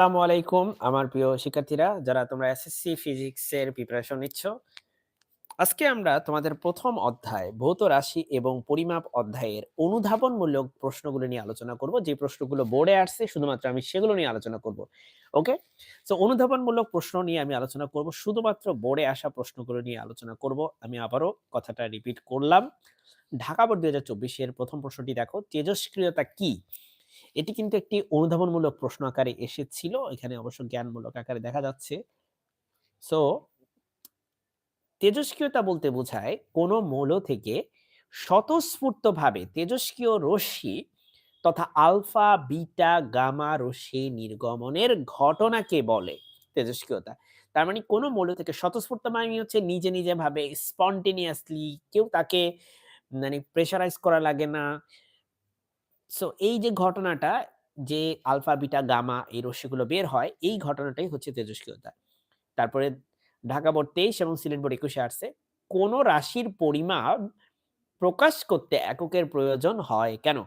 আসসালামু আলাইকুম, আমার প্রিয় শিক্ষার্থীরা, যারা তোমরা এসএসসি ফিজিক্সের প্রিপারেশন নিচ্ছ। আজকে আমরা তোমাদের প্রথম অধ্যায়, ভৌত রাশি এবং পরিমাপ অধ্যায়ের অনুধাবনমূলক প্রশ্নগুলো নিয়ে আলোচনা করব। যে প্রশ্নগুলো বোর্ডে আসছে, শুধুমাত্র আমি সেগুলো নিয়ে আলোচনা করব। ওকে? সো অনুধাবনমূলক প্রশ্ন নিয়ে আমি আলোচনা করব, শুধুমাত্র বোর্ডে আসা প্রশ্নগুলো নিয়ে আলোচনা করব। আমি আবারও কথাটা রিপিট করলাম। ঢাকা বোর্ড দুই হাজার চব্বিশের প্রথম প্রশ্নটি দেখো, তেজস্ক্রিয়তা কি? এটি কিন্তু একটি অনুধাবনমূলক প্রশ্ন আকারে এসেছিল। এখানে অবশ্য জ্ঞানমূলক আকারে দেখা যাচ্ছে। সো তেজস্ক্রিয়তা বলতে বোঝায় কোনো মৌল থেকে স্বতঃস্ফূর্তভাবে তেজস্ক্রিয় রশ্মি তথা আলফা, বিটা, গামা রশ্মি নির্গমনের ঘটনাকে বলে তেজস্ক্রিয়তা। তার মানে কোনো মৌল থেকে স্বতঃস্ফূর্ত মানে হচ্ছে নিজে নিজে ভাবে স্পন্টেনিয়াসলি কেউ তাকে মানে প্রেশারাইজ করা লাগে না। সো এই যে ঘটনাটা, যে আলফা, বিটা, গামা এই রশ্মিগুলো বের হয়, এই ঘটনাটাই হচ্ছে তেজস্ক্রিয়তা। তারপরে ঢাকা বোর্ড তেইশ এবং সিলেট বোর্ড একুশে আসছে, কোন রাশির পরিমাপ প্রকাশ করতে এককের প্রয়োজন হয় কেন?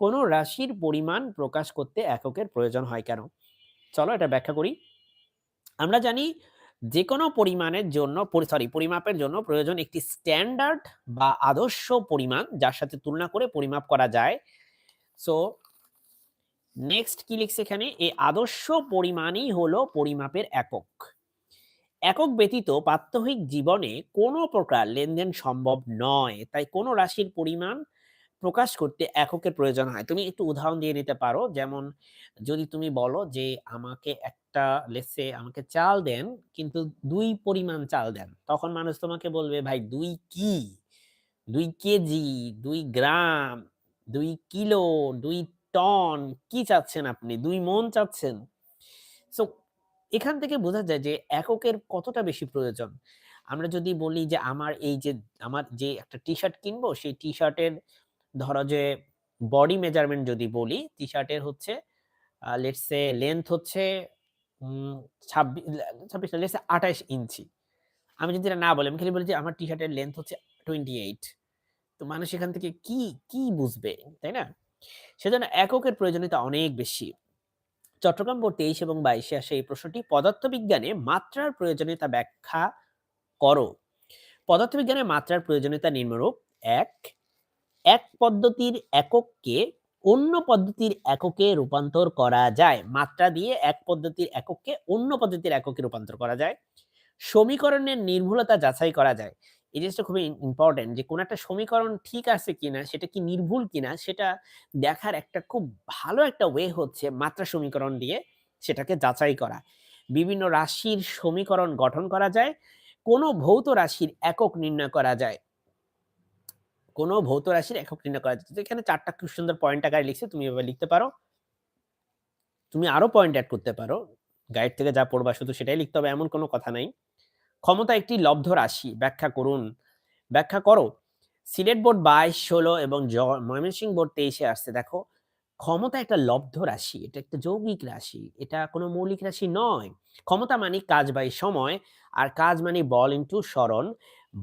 কোন রাশির পরিমাণ প্রকাশ করতে এককের প্রয়োজন হয় কেন? চলো এটা ব্যাখ্যা করি। আমরা জানি যে কোনো পরিমাণের জন্য সরি পরিমাপের জন্য প্রয়োজন একটি স্ট্যান্ডার্ড বা আদর্শ পরিমাণ, যার সাথে তুলনা করে পরিমাপ করা যায়। সো নেক্সট কি লিখছে এখানে? এই আদর্শ পরিমাণই হলো পরিমাপের একক। একক ব্যতীত প্রাত্যহিক জীবনে কোনো প্রকার লেনদেন সম্ভব নয়। তাই কোনো রাশির পরিমাণ প্রকাশ করতে এককের প্রয়োজন হয়। তুমি একটু উদাহরণ দিয়ে নিতে পারো। যেমন, যদি তুমি বলো যে আমাকে একটা লেসে আমাকে চাল দেন, কিন্তু দুই পরিমাণ চাল দেন, তখন মানুষ তোমাকে বলবে, ভাই, দুই কি? দুই কেজি, দুই গ্রাম দুই কিলো, দুই টন কি চাচ্ছেন আপনি? দুই মন চাচ্ছেন? সো এখান থেকে বোঝা যায় যে এককের কতটা বেশি প্রয়োজন। আমরা যদি বলি যে আমার এই যে, আমার যে একটা টি শার্ট কিনবো, সেই টি শার্টের ধরো যে বডি মেজারমেন্ট যদি বলি টি শার্টের হচ্ছে লেটসে লেন্থ হচ্ছে ছাব্বিশ ছাব্বিশ লেটসে ইঞ্চি। আমি যদি এটা না বলি, আমি খালি বলি যে আমার টি শার্টের লেন্থ হচ্ছে টোয়েন্টি এইট তো মানুষ এখান থেকে কি কি বুঝবে, তাই না? সেজন্য এককের প্রয়োজনীয়তা অনেক বেশি। চট্টগ্রাম বোর্ড তেইশ এবং বাইশে আসে এই প্রশ্নটি, পদার্থবিজ্ঞানে মাত্রার প্রয়োজনীয়তা ব্যাখ্যা করো। পদার্থবিজ্ঞানে মাত্রার প্রয়োজনীয়তা নিম্নরূপ, এক এক পদ্ধতির একককে অন্য পদ্ধতির এককে রূপান্তর করা যায়। মাত্রা দিয়ে এক পদ্ধতির একককে অন্য পদ্ধতির এককে রূপান্তর করা যায়। সমীকরণের নির্ভুলতা যাচাই করা যায়। এই জিনিসটা খুবই ইম্পর্টেন্ট যে কোন একটা সমীকরণ ঠিক আছে কিনা, সেটা কি নির্ভুল কিনা, সেটা দেখার একটা খুব ভালো একটা ওয়ে হচ্ছে মাত্রা সমীকরণ দিয়ে সেটাকে যাচাই করা। বিভিন্ন রাশির সমীকরণ গঠন করা যায়, কোনো ভৌত রাশির একক নির্ণয় করা যায়। কোনো ভৌত রাশির একক নির্ণয় করা যায়। এখানে চারটা খুব সুন্দর পয়েন্ট আকারে লিখছে, তুমি এভাবে লিখতে পারো। তুমি আরও পয়েন্ট অ্যাড করতে পারো। গাইড থেকে যা পড়বা শুধু সেটাই লিখতে হবে, এমন কোনো কথা নাই। ক্ষমতা একটি লব্ধ রাশি। ব্যাখ্যা করুন। ব্যাখ্যা করো। সিলেট বোর্ড বাইশ, ষোলো এবং ময়মনসিংহ বোর্ড তেইশে আসছে। দেখো, ক্ষমতা একটা লব্ধ রাশি। এটা একটা যৌগিক রাশি। এটা কোনো মৌলিক রাশি নয়। ক্ষমতা মানে কাজ বাই সময় আর কাজ মানে বল ইন্টু স্মরণ।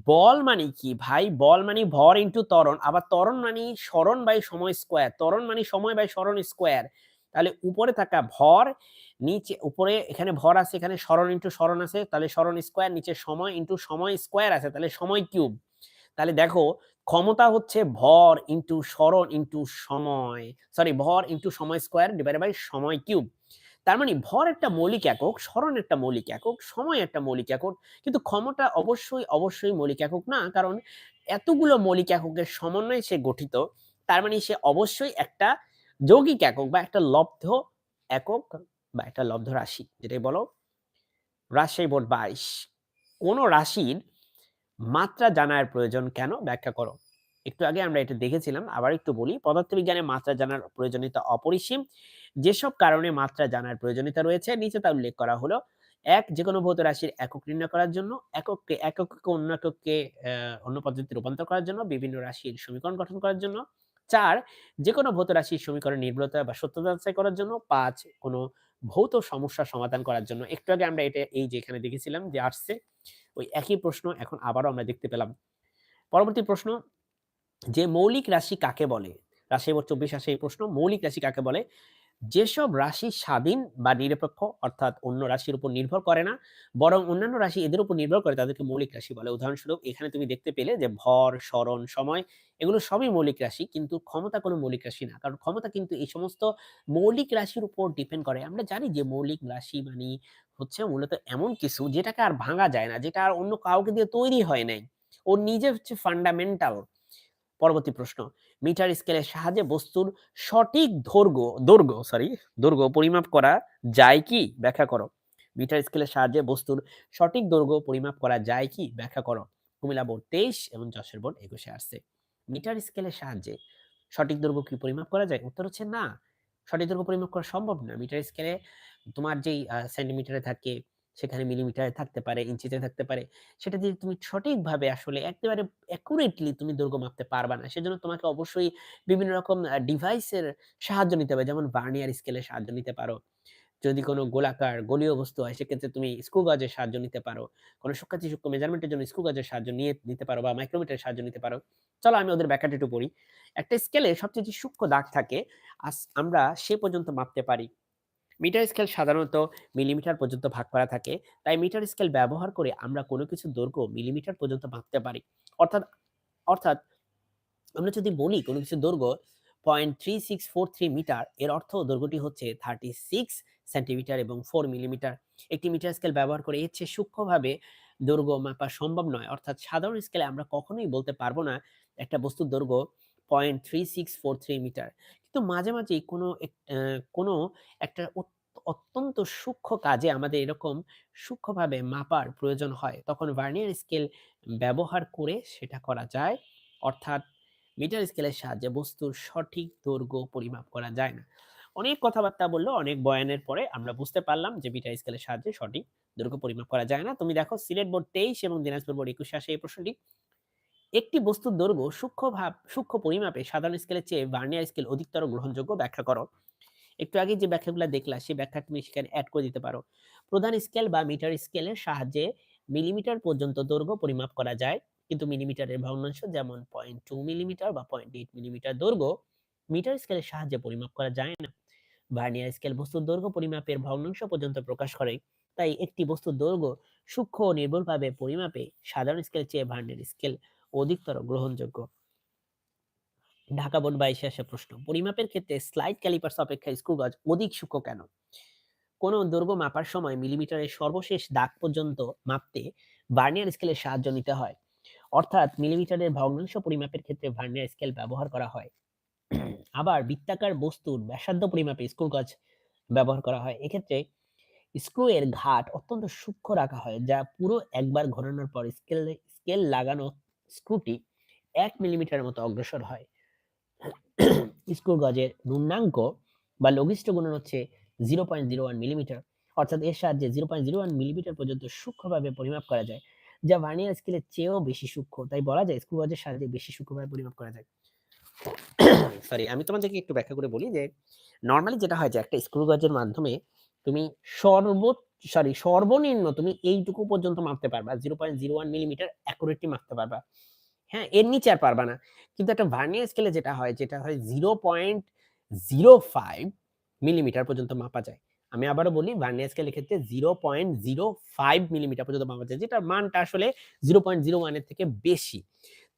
বল মানে কি ভাই? বল মানে ভর ইন্টু তরণ আবার তরণ মানে স্মরণ বাই সময় স্কোয়ার তরণ মানে সময় বাই স্মরণ স্কোয়ার তাহলে উপরে থাকা ভর নিচে, উপরে এখানে ভর আছে, এখানে স্মরণ ইন্টু স্মরণ আছে, তাহলে স্মরণ স্কোয়ার নিচে সময় ইন্টু সময় স্কোয়ার আছে, তাহলে সময় কিউব তাহলে দেখো, ক্ষমতা হচ্ছে ভর ইন্টু স্মরণ ইন্টু সময় সরি ভর ইন্টু সময় স্কোয়ার ডিভাইড বাই সময় কিউব তার মানে ভর একটা মৌলিক একক স্মরণ একটা মৌলিক একক, সময় একটা মৌলিক একক, কিন্তু ক্ষমতা অবশ্যই অবশ্যই মৌলিক একক না, কারণ এতগুলো মৌলিক এককের সমন্বয়ে সে গঠিত, তার মানে সে অবশ্যই একটা যৌগিক একক বা একটা লব্ধ একক বা একটা লব্ধ রাশি যেটাই বলো রাজশাহী বোর্ড বাইশ। কোন রাশির মাত্রা জানার প্রয়োজন কেন? ব্যাখ্যা করো। একটু আগে আমরা এটা দেখেছিলাম, আবার একটু বলি। পদার্থবিজ্ঞানে মাত্রা জানার প্রয়োজনীয়তা অপরিসীম। যেসব কারণে মাত্রা জানার প্রয়োজনীয়তা রয়েছে, নিচে তা উল্লেখ করা হলো, এক যে কোনো ভৌত রাশির একক নির্ণয় করার জন্য, একককে একককে অন্য একককে অন্য পদ্ধতিতে রূপান্তর করার জন্য, বিভিন্ন রাশির সমীকরণ গঠন করার জন্য, চার যে কোনো ভৌত রাশির সমীকরণ নির্ভুলতা বা সত্যতা যাচাই করার জন্য, পাঁচ, কোনো ভৌত সমস্যা সমাধান করার জন্য। একটু আগে আমরা এটা, এই যেখানে দেখেছিলাম যে আসছে, ওই একই প্রশ্ন এখন আবারও আমরা দেখতে পেলাম। পরবর্তী প্রশ্ন, যে মৌলিক রাশি কাকে বলে? রাশি এবার চব্বিশ আসে এই প্রশ্ন, মৌলিক রাশি কাকে বলে? যেসব রাশি স্বাধীন বা নিরপেক্ষ, অর্থাৎ অন্য রাশির উপর নির্ভর করে না, বরং অন্যান্য রাশি এদের উপর নির্ভর করে, তাদেরকে মৌলিক রাশি বলে। উদাহরণস্বরূপ, এখানে তুমি দেখতে পেলে যে ভর, স্মরণ, সময়, এগুলো সবই মৌলিক রাশি, কিন্তু ক্ষমতা কোনো মৌলিক রাশি না। কারণ ক্ষমতা কিন্তু এই সমস্ত মৌলিক রাশির উপর ডিপেন্ড করে। আমরা জানি যে মৌলিক রাশি মানে হচ্ছে মূলত এমন কিছু যেটাকে আর ভাঙা যায় না, যেটা আর অন্য কাউকে দিয়ে তৈরি হয় নাই। ওর নিজে হচ্ছে ফান্ডামেন্টাল পরবর্তী প্রশ্ন। মিটার স্কেলের সাহায্যে বস্তুর সঠিক দৈর্ঘ্য দৈর্ঘ্য সরি দৈর্ঘ্য পরিমাপ করা যায় কি? ব্যাখ্যা করো। মিটার স্কেলের সাহায্যে বস্তুর সঠিক দৈর্ঘ্য পরিমাপ করা যায় কি? ব্যাখ্যা করো। কুমিল্লা বোর্ড তেইশ এবং যশোর বোর্ড একুশে আসছে। মিটার স্কেলের সাহায্যে সঠিক দৈর্ঘ্য কি পরিমাপ করা যায়? উত্তর হচ্ছে না। সঠিক দৈর্ঘ্য পরিমাপ করা সম্ভব না। মিটার স্কেলে তোমার যেই সেন্টিমিটারে থাকে সেখানে মিলিমিটারে থাকতে পারে ইঞ্চিতে থাকতে পারে। সেটা দিয়ে তুমি সঠিকভাবে আসলে একেবারে অ্যাকুরেটলি তুমি দৈর্ঘ্য মাপতে পারবে না, সেজন্য তোমাকে অবশ্যই বিভিন্ন রকম ডিভাইসের সাহায্য নিতে হবে। যেমন ভার্নিয়ার স্কেলের সাহায্য নিতে পারো। যদি কোনো গোলাকার, গলীয় বস্তু হয়, সেক্ষেত্রে তুমি স্ক্রু গজের সাহায্য নিতে পারো। কোনো সূক্ষাতি সূক্ষ্ম মেজারমেন্টের জন্য স্ক্রু গজের সাহায্য নিয়ে, নিতে পারো বা মাইক্রোমিটারের সাহায্য নিতে পারো। চলো আমি ওদের ব্যাখ্যাটা একটু পড়ি। একটা স্কেলে সবচেয়ে যে সূক্ষ্ম দাগ থাকে আমরা সে পর্যন্ত মাপতে পারি। মিটার স্কেল সাধারণত মিলিমিটার পর্যন্ত ভাগ করা থাকে। তাই মিটার স্কেল ব্যবহার করে আমরা কোনো কিছু দৈর্ঘ্য মিলিমিটার পর্যন্ত মাপতে পারি। অর্থাৎ অর্থাৎ আমরা যদি বলি কোনো কিছু দৈর্ঘ্য point three six four three metre, এর অর্থ দৈর্ঘ্যটি হচ্ছে থার্টি সিক্স সেন্টিমিটার এবং ফোর মিলিমিটার একটি মিটার স্কেল ব্যবহার করে এর চেয়ে সূক্ষ্মভাবে দৈর্ঘ্য মাপা সম্ভব নয়। অর্থাৎ সাধারণ স্কেলে আমরা কখনোই বলতে পারব না একটা বস্তুর দৈর্ঘ্য point three six four three metre. কিন্তু মাঝে, মাঝেই কোনো কোনো একটা অত্যন্ত সূক্ষ্ম কাজে আমাদের এরকম সূক্ষ্মভাবে মাপার প্রয়োজন হয়। তখন ভার্নিয়ার স্কেল ব্যবহার করে সেটা করা যায়। অর্থাৎ মিটার স্কেলের সাহায্যে বস্তুর সঠিক দৈর্ঘ্য পরিমাপ করা যায় না। অনেক কথাবার্তা বলল অনেক বয়ানের পরে আমরা বুঝতে পারলাম যে মিটার স্কেলের সাহায্যে সঠিক দৈর্ঘ্য পরিমাপ করা যায় না। তুমি দেখো সিলেট বোর্ড তেইশ এবং দিনাজপুর বোর্ড একুশে আসে এই প্রশ্নটি। একটি বস্তুর দৈর্ঘ্য সূক্ষ্ম ভাব, সূক্ষ্ম পরিমাপে সাধারণ স্কেলের চেয়ে ভার্নিয়ার স্কেল অধিকতর গ্রহণযোগ্য ব্যাখ্যা করো। একটু আগে যে ব্যাখ্যাগুলো দেখলা সেই ব্যাখ্যা তুমি সেখানে অ্যাড করে দিতে পারো। প্রধান স্কেল বা মিটার স্কেলের সাহায্যে মিলিমিটার পর্যন্ত দৈর্ঘ্য পরিমাপ করা যায়। কিন্তু মিলিমিটারের ভগ্নাংশ যেমন পয়েন্ট টু মিলিমিটার বা পয়েন্ট এইট মিলিমিটার দৈর্ঘ্য মিটার স্কেলের সাহায্যে পরিমাপ করা যায় না। ভার্নিয়ার স্কেল বস্তুর দৈর্ঘ্য পরিমাপের ভগ্নাংশ পর্যন্ত প্রকাশ করে। তাই একটি বস্তুর দৈর্ঘ্য সূক্ষ্ম ও নির্ভুলভাবে পরিমাপে সাধারণ স্কেলের চেয়ে ভার্নিয়ার স্কেল অধিকতর গ্রহণযোগ্য। ঢাকা বোর্ড বাইশে আসা প্রশ্ন, পরিমাপের ক্ষেত্রে স্লাইড ক্যালিপার্স অপেক্ষা স্ক্রু গজ অধিক সূক্ষ্ম কেন? কোন দৈর্ঘ্য মাপার সময় মিলিমিটারের সর্বশেষ দাগ পর্যন্ত মাপতে ভার্নিয়ার স্কেলের সাহায্য নিতে হয়। অর্থাৎ মিলিমিটারের ভগ্নাংশ পরিমাপের ক্ষেত্রে ভার্নিয়ার স্কেল ব্যবহার করা হয়। আবার বৃত্তাকার বস্তুর ব্যাসার্ধ পরিমাপে স্ক্রু গজ ব্যবহার করা হয়। এক্ষেত্রে স্ক্রু এর ঘাট অত্যন্ত সূক্ষ্ম রাখা হয়, যা পুরো একবার ঘোরানোর পর স্কেল স্কেল লাগানো স্ক্রুটি এক মিলিমিটারের মতো অগ্রসর হয়। স্ক্রু গজের ন্যূনাঙ্ক বা লঘিষ্ঠ গুণন হচ্ছে zero point zero one millimetre অর্থাৎ এর সাহায্যে zero point zero one millimetre পর্যন্ত সূক্ষ্মভাবে পরিমাপ করা যায়, যা ভার্নিয়ার স্কেলের চেয়েও বেশি সূক্ষ্ম। তাই বলা যায় স্ক্রু গজের সাহায্যে বেশি সূক্ষ্মভাবে পরিমাপ করা যায়। সরি আমি তোমাদেরকে একটু ব্যাখ্যা করে বলি যে নর্মালি যেটা হয় যে একটা স্ক্রু গজের মাধ্যমে তুমি সর্ব সরি সর্বনিম্ন তুমি এইটুকু পর্যন্ত মাপতে পারবা। Zero point zero one millimetre accurately মাপতে পারবা। হ্যাঁ এর নিচে আর পারবা না। কিন্তু একটা ভার্নিয়ার স্কেলে যেটা হয় যেটা হয় zero point zero five millimetre পর্যন্ত মাপা যায়। আমি আবারও বলি ভার্নিয়ার স্কেলের ক্ষেত্রে zero point zero five millimetre পর্যন্ত মাপা যায় যেটা মানটা আসলে জিরো পয়েন্ট জিরো ওয়ানের থেকে বেশি।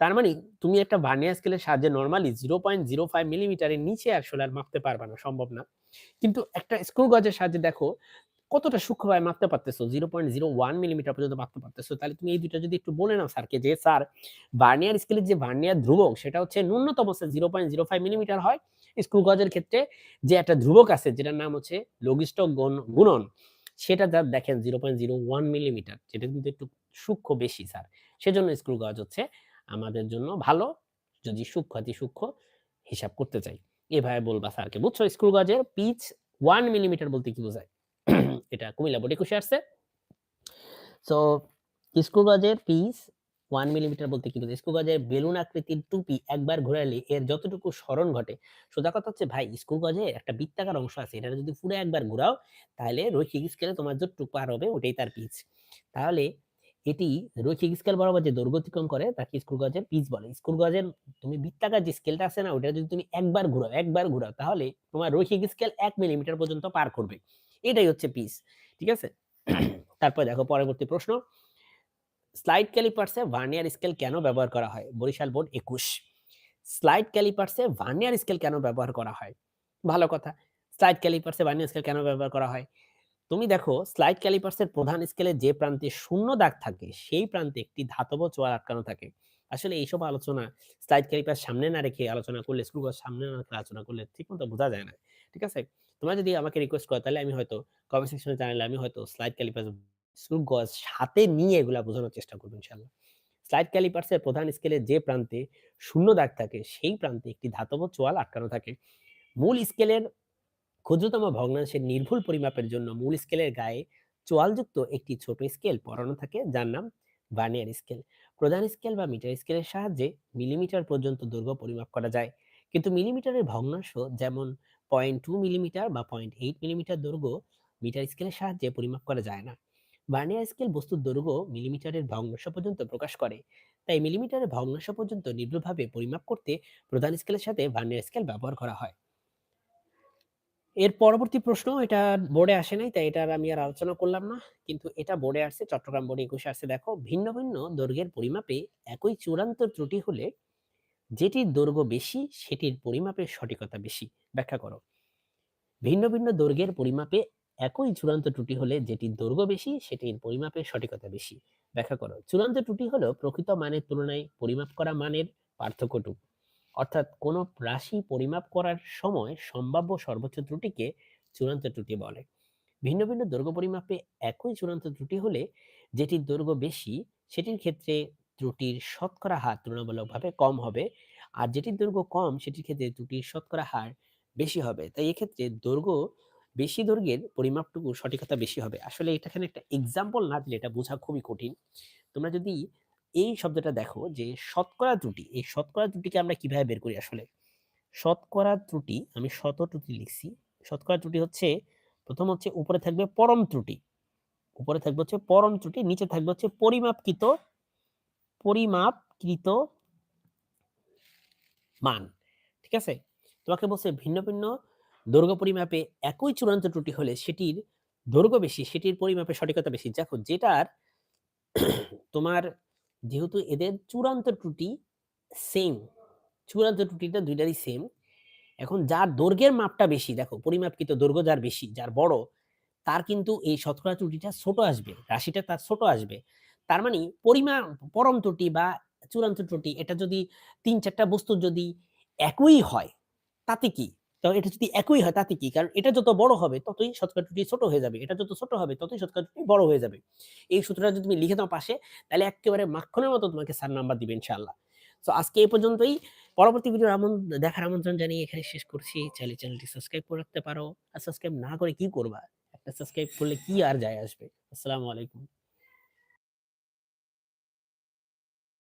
তার মানে তুমি একটা ভার্নিয়ার স্কেলের সাহায্যে normally zero point zero five মিলিমিটারের নিচে আসলে আর মাপতে পারবা না, সম্ভব না। কিন্তু একটা স্ক্রু গজের সাহায্যে দেখো কতটা সূক্ষ্মভাবে মাপতে পারতেছো zero point zero one millimetre পর্যন্ত মাপতে পারতেছো। তাহলে তুমি এই দুইটা যদি একটু বলে নাও স্যারকে যে, স্যার, ভার্নিয়ার স্কেলের যে ভার্নিয়ার ধ্রুবক, সেটা হচ্ছে ন্যূনতম zero point zero five millimetre হয়। স্ক্রু গজের ক্ষেত্রে যে একটা ধ্রুবক আছে, যেটার নাম হচ্ছে লঘিষ্ঠ গুণ- গুণন, সেটা যা দেখেন zero point zero one millimetre যেটা কিন্তু একটু সূক্ষ্ম বেশি স্যার। সেজন্য স্ক্রু গজ হচ্ছে আমাদের জন্য ভালো, যদি সূক্ষ্ম অতি সূক্ষ্ম হিসাব করতে চাই। এভাবে বলবা স্যারকে বুঝছ? স্ক্রু গজের পিচ ওয়ান মিলিমিটার বলতে কি বোঝায়? এটা কুমিল্লা বোর্ড একুশে আসছে। সো স্ক্রু গজের পিচ ওয়ান মিলিমিটার বলতে কি বোঝায়? স্ক্রু গজের বেলুন আকৃতির টুপি একবার ঘোরালে এর যতটুকু স্মরণ ঘটে। সোজা কথা হচ্ছে, ভাই, স্ক্রু গজে একটা বৃত্তাকার অংশ আছে এটা যদি পুরো একবার ঘোরাও, তাহলে রৈখিক স্কেলে তোমার যতটুকু পার হবে ওটাই তার পিচ। তাহলে এটি রৈখিক স্কেল বরাবর যে দৈর্ঘ্য অতিক্রম করে, তাকে স্ক্রু গজের পিচ বলে। স্ক্রু গজের তুমি বৃত্তাকার যে স্কেলটা আছে না ওটা যদি তুমি একবার ঘুরাও একবার ঘুরাও, তাহলে তোমার রৈখিক স্কেল এক মিলিমিটার পর্যন্ত পার করবে। এটাই হচ্ছে পিচ ঠিক আছে? তারপর দেখো পরবর্তী প্রশ্ন। স্লাইড ক্যালিপার্সে ভার্নিয়ার স্কেল কেন ব্যবহার করা হয়? বরিশাল বোর্ড একুশ। স্লাইড ক্যালিপার্সে ভার্নিয়ার স্কেল কেন ব্যবহার করা হয়? ভালো কথা। স্লাইড ক্যালিপার্সে ভার্নিয়ার স্কেল কেন ব্যবহার করা হয়? তুমি দেখো স্লাইড ক্যালিপার্সের প্রধান স্কেলে যে প্রান্তে শূন্য দাগ থাকে, সেই প্রান্তে একটি ধাতব চোয়াল আটকানো থাকে। আসলে এইসব আলোচনা স্লাইড ক্যালিপার সামনে না রেখে আলোচনা করলে স্ক্রুগজ সামনে না রেখে আলোচনা করলে ঠিক মতো বোঝা যায় না, ঠিক আছে? তোমরা যদি আমাকে রিকোয়েস্ট করো, তাহলে আমি হয়তো কমেন্ট সেকশনে জানালে আমি হয়তো স্লাইড ক্যালিপার স্ক্রু গজ সাথে নিয়ে এগুলা বোঝানোর চেষ্টা করব ইনশাল্লাহ স্লাইড ক্যালিপার্সের প্রধান স্কেলে যে প্রান্তে শূন্য দাগ থাকে, সেই প্রান্তে একটি ধাতব চোয়াল আটকানো থাকে। মূল স্কেলের ক্ষুদ্রতম ভগ্নাংশের নির্ভুল পরিমাপের জন্য মূল স্কেলের গায়ে চোয়ালযুক্ত একটি ছোট স্কেল পরানো থাকে, যার নাম ভার্নিয়ার স্কেল। প্রধান স্কেল বা মিটার স্কেলের সাহায্যে মিলিমিটার পর্যন্ত দৈর্ঘ্য পরিমাপ করা যায়। কিন্তু মিলিমিটারের ভগ্নাংশ যেমন পয়েন্ট টু মিলিমিটার বা পয়েন্ট এইট মিলিমিটার দৈর্ঘ্য মিটার স্কেলের সাহায্যে পরিমাপ করা যায় না। ভার্নিয়ার স্কেল বস্তুর দৈর্ঘ্য মিলিমিটারের ভগ্নাংশ পর্যন্ত প্রকাশ করে। তাই মিলিমিটারের ভগ্নাংশ পর্যন্ত নির্ভুলভাবে পরিমাপ করতে প্রধান স্কেলের সাথে ভার্নিয়ার স্কেল ব্যবহার করা হয়। এর পরবর্তী প্রশ্ন, এটা বোর্ডে আসে নাই, তাই এটা আমি আর আলোচনা করলাম না। কিন্তু এটা বোর্ডে আসছে, চট্টগ্রাম বোর্ডে একুশে আসছে। দেখো, ভিন্ন ভিন্ন দৈর্ঘ্যের পরিমাপে একই চূড়ান্ত ত্রুটি হলে যেটির দৈর্ঘ্য বেশি, সেটির পরিমাপের সঠিকতা বেশি। ব্যাখ্যা করো। ভিন্ন ভিন্ন দৈর্ঘ্যের পরিমাপে একই চূড়ান্ত ত্রুটি হলে যেটির দৈর্ঘ্য বেশি, সেটির পরিমাপের সঠিকতা বেশি। ব্যাখ্যা করো। চূড়ান্ত ত্রুটি হলো প্রকৃত মানের তুলনায় পরিমাপ করা মানের পার্থক্যটুকু। অর্থাৎ কোনো রাশি পরিমাপ করার সময় সম্ভাব্য সর্বোচ্চ ত্রুটিকে চূড়ান্ত ত্রুটি বলে। ভিন্ন ভিন্ন দৈর্ঘ্য পরিমাপে একই চূড়ান্ত ত্রুটি হলে যেটির দৈর্ঘ্য বেশি, সেটির ক্ষেত্রে ত্রুটির শতকরা হার তুলনামূলকভাবে কম হবে আর যেটির দৈর্ঘ্য কম, সেটির ক্ষেত্রে ত্রুটির শতকরা হার বেশি হবে। তাই এক্ষেত্রে দৈর্ঘ্য বেশি দৈর্ঘ্যের পরিমাপটুকু সঠিকতা বেশি হবে। আসলে এটাখানে একটা এক্সাম্পল না দিলে এটা বোঝা খুবই কঠিন। তোমরা যদি এই শব্দটা দেখো যে শতকরা ত্রুটি, এই শতকরা ত্রুটিকে আমরা কীভাবে বের করি আসলে? শতকরা ত্রুটি, আমি শত ত্রুটি লিখছি। শতকরা ত্রুটি হচ্ছে, প্রথম হচ্ছে উপরে থাকবে পরম ত্রুটি। উপরে থাকবে হচ্ছে পরম ত্রুটি, নিচে থাকবে হচ্ছে পরিমাপকৃত পরিমাপকৃত মান। ঠিক আছে? তোমাকে বলছে ভিন্ন ভিন্ন দৈর্ঘ্য পরিমাপে একই চূড়ান্ত ত্রুটি হলে সেটির দৈর্ঘ্য বেশি, সেটির পরিমাপে সঠিকতা বেশি। দেখো, যেটার তোমার যেহেতু এদের চূড়ান্ত ত্রুটি সেম চূড়ান্ত ত্রুটিটা দুইটারই সেম এখন যার দৈর্ঘ্যের মাপটা বেশি, দেখো পরিমাপকৃত দৈর্ঘ্য যার বেশি, যার বড়, তার কিন্তু এই শতকরা ত্রুটিটা ছোট আসবে, রাশিটা তার ছোট আসবে। তার মানে পরিমাপ পরম ত্রুটি বা চূড়ান্ত ত্রুটি, এটা যদি তিন চারটা বস্তু যদি একই হয়, তাতে কি? তো এটা যদি একই হয়, তাতে কি? কারণ এটা যত বড় হবে, ততই শতকরা ত্রুটি ছোট হয়ে যাবে। এটা যত ছোট হবে, ততই শতকরা ত্রুটি বড় হয়ে যাবে। এই সূত্রটা যদি তুমি লিখে দাও পাশে, তাহলে একেবারে মাখনের মতো তোমাকে সার নাম্বার দিবে ইনশাআল্লাহ। তো আজকে এই পর্যন্তই। পরবর্তী ভিডিও আমন দেখার আমন্ত্রণ জানিয়ে এখানে শেষ করছি। চাইলে চ্যানেলটি সাবস্ক্রাইব করে রাখতে পারো। আর সাবস্ক্রাইব না করে কি করবা? একটা সাবস্ক্রাইব করলে কি আর যায় আসবে? আসসালামু আলাইকুম।